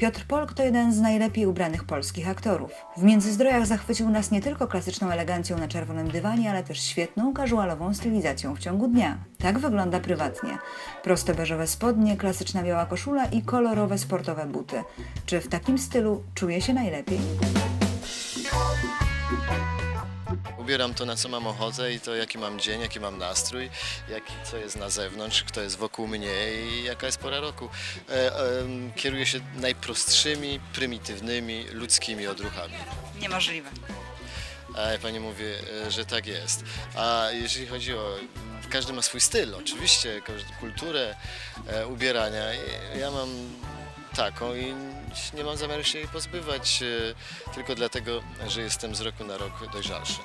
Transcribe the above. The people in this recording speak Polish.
Piotr Polk to jeden z najlepiej ubranych polskich aktorów. W Międzyzdrojach zachwycił nas nie tylko klasyczną elegancją na czerwonym dywanie, ale też świetną, casualową stylizacją w ciągu dnia. Tak wygląda prywatnie. Proste beżowe spodnie, klasyczna biała koszula i kolorowe sportowe buty. Czy w takim stylu czuje się najlepiej? Ubieram to, na co mam ochotę i to, jaki mam dzień, jaki mam nastrój, jaki, co jest na zewnątrz, kto jest wokół mnie i jaka jest pora roku. E, em, kieruję się najprostszymi, prymitywnymi, ludzkimi odruchami. Niemożliwe. A pani mówi, e, że tak jest. A jeżeli chodzi o... Każdy ma swój styl, oczywiście, kulturę e, ubierania. Ja mam taką i nie mam zamiaru się jej pozbywać, e, tylko dlatego, że jestem z roku na rok dojrzalszy.